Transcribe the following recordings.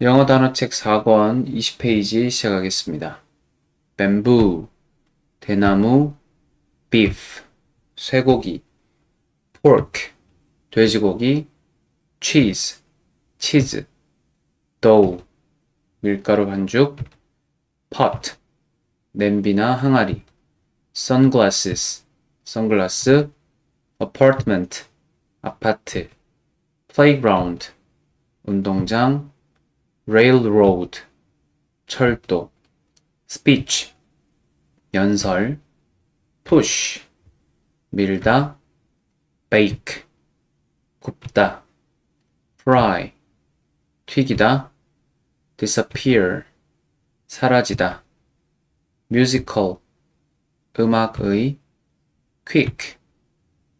영어 단어책 4권 20페이지 시작하겠습니다. bamboo, 대나무, beef, 쇠고기, pork, 돼지고기, cheese, 치즈, dough, 밀가루 반죽, pot, 냄비나 항아리, sunglasses, 선글라스, apartment, 아파트, playground, 운동장, railroad, 철도, speech, 연설, push, 밀다, bake, 굽다, fry, 튀기다, disappear, 사라지다, musical, 음악의, quick,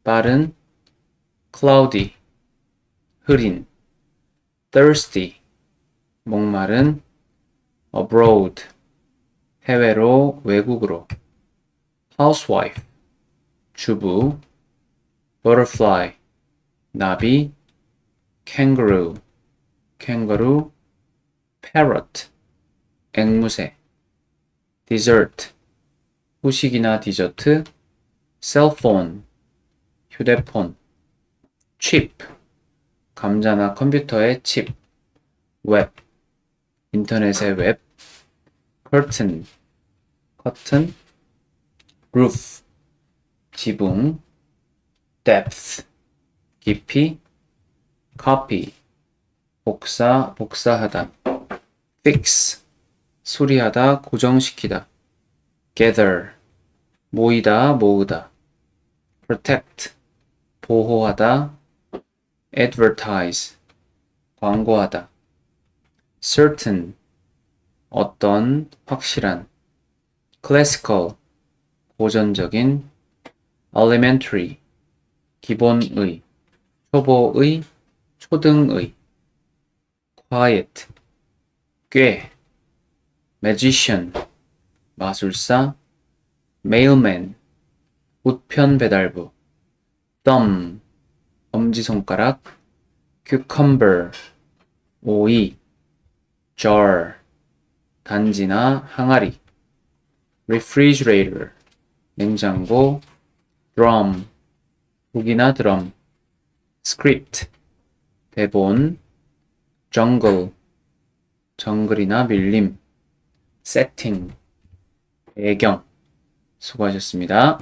빠른, cloudy, 흐린, thirsty, 목마른, abroad, 해외로, 외국으로, housewife, 주부, butterfly, 나비, kangaroo, 캥거루, parrot, 앵무새, dessert, 후식이나 디저트, cellphone, 휴대폰, chip, 감자나 컴퓨터의 칩, 웹, 인터넷의 웹, curtain, 커튼, roof, 지붕, depth, 깊이, copy, 복사, 복사하다, fix, 수리하다, 고정시키다, gather, 모이다, 모으다, protect, 보호하다, advertise, 광고하다, certain, 어떤, 확실한, classical, 고전적인, elementary, 기본의, 초보의, 초등의, quiet, 꽤, magician, 마술사, mailman, 우편 배달부, thumb, 엄지손가락, cucumber, 오이, jar, 단지나 항아리, refrigerator, 냉장고, drum, 북이나 드럼, script, 대본, jungle, 정글이나 밀림, setting, 배경. 수고하셨습니다.